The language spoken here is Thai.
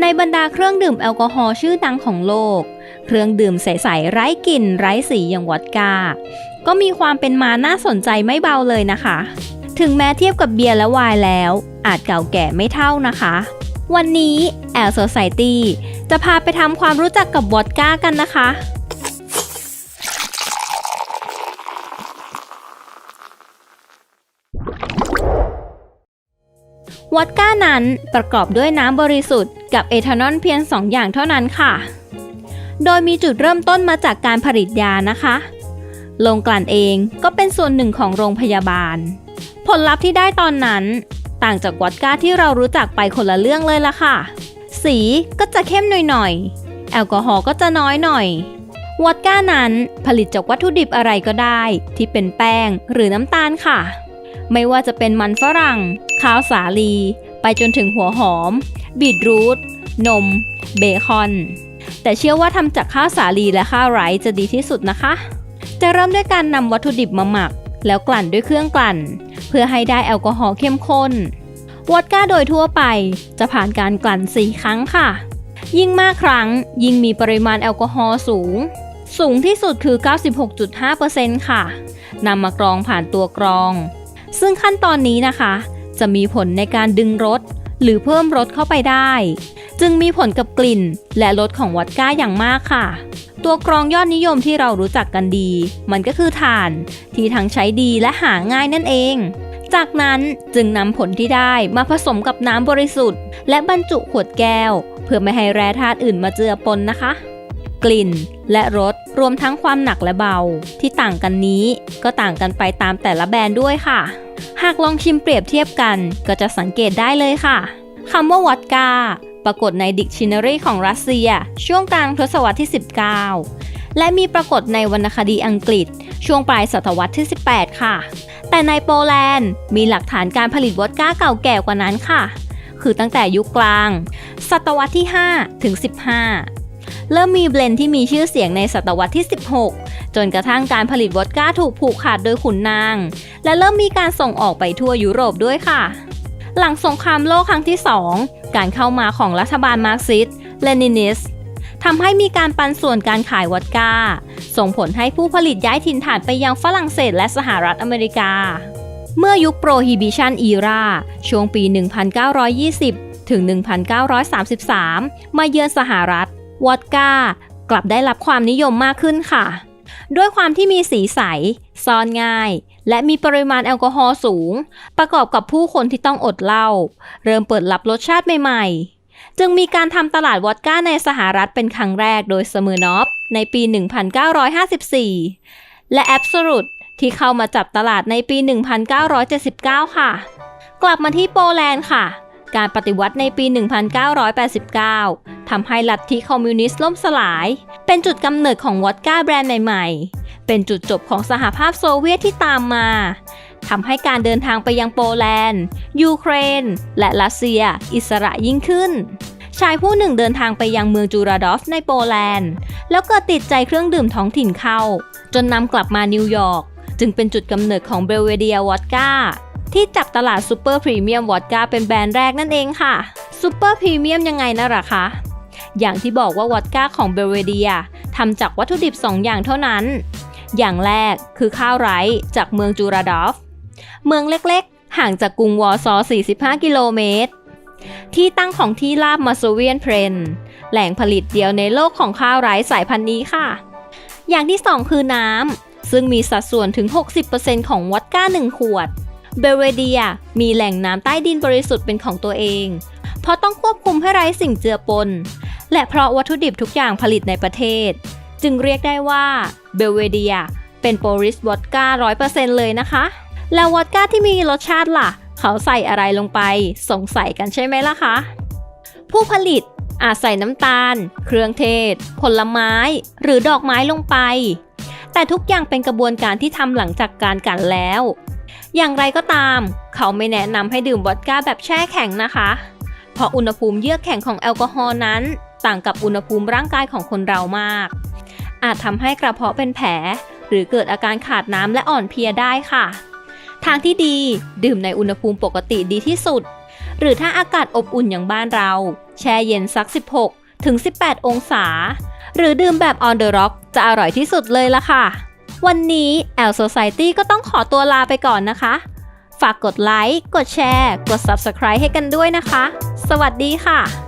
ในบรรดาเครื่องดื่มแอลกอฮอล์ชื่อดังของโลก เครื่องดื่มใสๆไร้กลิ่น ไร้สีอย่างวอดก้า ก็มีความเป็นมาน่าสนใจไม่เบาเลยนะคะ ถึงแม้เทียบกับเบียร์และไวน์แล้ว อาจเก่าแก่ไม่เท่านะคะ วันนี้แอลโซไซตี้จะพาไปทำความรู้จักกับวอดก้ากันนะคะ วอดก้านั้นประกอบด้วยน้ำบริสุทธิ์ กับเอทานอลเพียง 2 อย่างเท่านั้นค่ะ โดยมีจุดเริ่มต้นมาจากการผลิตยานะคะ โรงกลั่นเองก็เป็นส่วนหนึ่งของโรงพยาบาล ผลลัพธ์ที่ได้ตอนนั้น ต่างจากวอดก้าที่เรารู้จักไปคนละเรื่องเลยละค่ะ สีก็จะเข้มหน่อยๆ แอลกอฮอล์ก็จะน้อยหน่อยวอดก้านั้นผลิตจากวัตถุดิบอะไรก็ได้ ที่เป็นแป้งหรือน้ำตาลค่ะ ไม่ว่าจะเป็นมันฝรั่ง ข้าวสาลี ไปจนถึงหัวหอม บีทรูท นม เบคอน แต่เชื่อว่าทำจากข้าวสาลีและข้าวไรซ์จะดีที่สุดนะคะ จะเริ่มด้วยการนำวัตถุดิบมาหมัก แล้วกลั่นด้วยเครื่องกลั่น เพื่อให้ได้แอลกอฮอล์เข้มข้นวอดก้าโดยทั่วไป จะผ่านการกลั่น 4 ครั้งค่ะ ยิ่งมากครั้ง ยิ่งมีปริมาณแอลกอฮอล์สูง สูงที่สุดคือ 96.5%ค่ะนำมากรองผ่านตัวกรอง ซึ่งขั้นตอนนี้นะคะ จะมีผลในการดึงรสหรือเพิ่มรสเข้าไปได้ จึงมีผลกับกลิ่น และรสของวอดก้าอย่างมากค่ะ ตัวกรองยอดนิยมที่เรารู้จักกันดี มันก็คือถ่าน ที่ทั้งใช้ดีและหาง่ายนั่นเอง จากนั้นจึงนำผลที่ได้มาผสมกับน้ำบริสุทธิ์ และบรรจุขวดแก้ว เพื่อไม่ให้แร่ธาตุอื่นมาเจือปนนะคะกลิ่นและรสรวมทั้งความหนักและเบา ที่ต่างกันนี้ก็ต่างกันไปตามแต่ละแบรนด์ด้วยค่ะ หากลองชิมเปรียบเทียบกันก็จะสังเกตได้เลยค่ะคำว่าวอดกา ปรากฏในดิกชันนารีของรัสเซีย ช่วงกลางทศวรรษที่ 19 และมีปรากฏในวรรณคดีอังกฤษ ช่วงปลายศตวรรษที่ 18 ค่ะ แต่ในโปแลนด์มีหลักฐานการผลิตวอดก้าเก่าแก่กว่านั้นค่ะ คือตั้งแต่ยุคกลาง ศตวรรษที่ 5 ถึง 15เริ่มมีเบลนที่มีชื่อเสียงในศตวรรษที่ 16 จนกระทั่งการผลิตวอดก้าถูกผูกขาดโดยขุนนาง และเริ่มมีการส่งออกไปทั่วยุโรปด้วยค่ะ หลังสงครามโลกครั้งที่ 2 การเข้ามาของรัฐบาลมาร์กซิสเลนินิสทำให้มีการปันส่วนการขายวอดก้า ส่งผลให้ผู้ผลิตย้ายถิ่นฐานไปยังฝรั่งเศสและสหรัฐอเมริกา เมื่อยุคโปรฮิบิชันอีราช่วงปี 1920 ถึง 1933 มาเยือนสหรัฐ วอดก้ากลับได้รับความนิยมมากขึ้นค่ะ ด้วยความที่มีสีใส ซ่อนง่าย และมีปริมาณแอลกอฮอล์สูง ประกอบกับผู้คนที่ต้องอดเหล้าเริ่มเปิดรับรสชาติใหม่ๆ จึงมีการทำตลาดวอดก้าในสหรัฐเป็นครั้งแรกโดยสมือนอฟในปี 1954 และแอบสูตที่เข้ามาจับตลาดในปี 1979 ค่ะ กลับมาที่โปแลนด์ค่ะ การปฏิวัติในปี 1989 ทำให้ลัทธิคอมมิวนิสต์ล่มสลาย เป็นจุดกำเนิดของวอดก้าแบรนด์ใหม่ๆ เป็นจุดจบของสหภาพโซเวียตที่ตามมาทำให้การเดินทางไปยังโปแลนด์ ยูเครน และรัสเซีย อิสระยิ่งขึ้น ชายผู้หนึ่งเดินทางไปยังเมืองจูราดอฟในโปแลนด์ แล้วเกิดติดใจเครื่องดื่มท้องถิ่นเข้า จนนำกลับมานิวยอร์ก จึงเป็นจุดกำเนิดของเบลเวเดียวอดก้า ที่จับตลาดซูเปอร์พรีเมียมวอดก้าเป็นแบรนด์แรกนั่นเองค่ะซูเปอร์พรีเมียมยังไงนะล่ะคะอย่างที่บอกว่าวอดก้าของเบลเวเดียทำจากวัตถุดิบ2อย่างเท่านั้น อย่างแรกคือข้าวไรซ์จากเมืองจูราดอฟ เมืองเล็กๆ ห่างจากกรุงวอร์ซอ 45 กิโลเมตร ที่ตั้งของที่ราบมาโซเวียนเพรนแหล่งผลิตเดียวในโลกของข้าวไรซ์สายพันธุ์นี้ค่ะ อย่างที่ 2 คือน้ำ ซึ่งมีสัดส่วนถึง 60%ของวอดก้า 1 ขวด เบเวเดียมีแหล่งน้ำใต้ดินบริสุทธิ์เป็นของตัวเอง เพราะต้องควบคุมให้ไร้สิ่งเจือปน และเพราะวัตถุดิบทุกอย่างผลิตในประเทศ จึงเรียกได้ว่าเบลเวเดียเป็นโปริสวอดก้า100%เลยนะคะ แล้ววอดก้าที่มีรสชาติล่ะ เขาใส่อะไรลงไปสงสัยกันใช่ไหมล่ะคะ ผู้ผลิตอาจใส่น้ำตาล เครื่องเทศ ผลไม้ หรือดอกไม้ลงไป แต่ทุกอย่างเป็นกระบวนการที่ทำหลังจากการกันแล้ว อย่างไรก็ตาม เขาไม่แนะนำให้ดื่มวอดก้าแบบแช่แข็งนะคะ เพราะอุณหภูมิเยือกแข็งของแอลกอฮอล์นั้น ต่างกับอุณหภูมิร่างกายของคนเรามาก อาจทำให้กระเพาะเป็นแผล หรือเกิดอาการขาดน้ำและอ่อนเพลียได้ค่ะ ทางที่ดีดื่มในอุณหภูมิปกติดีที่สุด หรือถ้าอากาศอบอุ่นอย่างบ้านเรา แช่เย็นสัก 16 ถึง 18 องศา หรือดื่มแบบ on the rock จะอร่อยที่สุดเลยละค่ะ วันนี้ L Society ก็ต้องขอตัวลาไปก่อนนะคะ ฝากกดไลค์ กดแชร์ กด Subscribe ให้กันด้วยนะคะ สวัสดีค่ะ